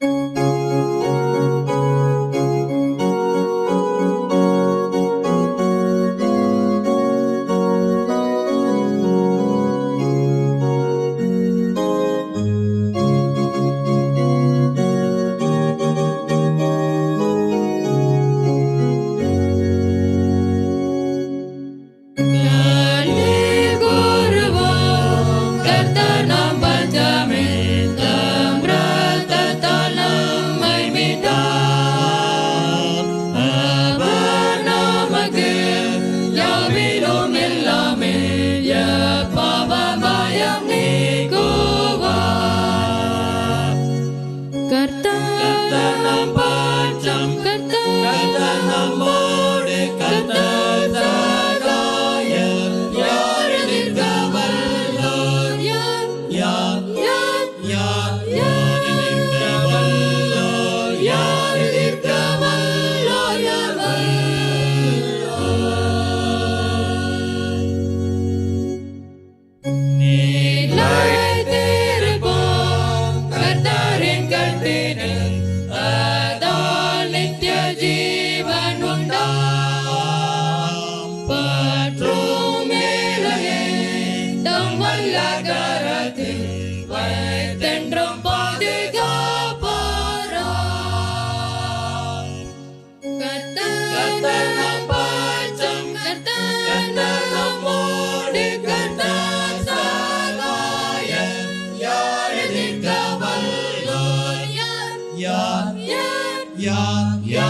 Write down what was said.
Música cantan, cantan amores, cantan. வைத்தென்றும் பாதுகாப்பாராம் கர்த்தர் நம் பட்சம் கர்த்தர் நம்மோடு கர்த்தர் சகாயம் யார் எதிர்க்க வல்லோர்? யார்? யார்? யார்? யார்?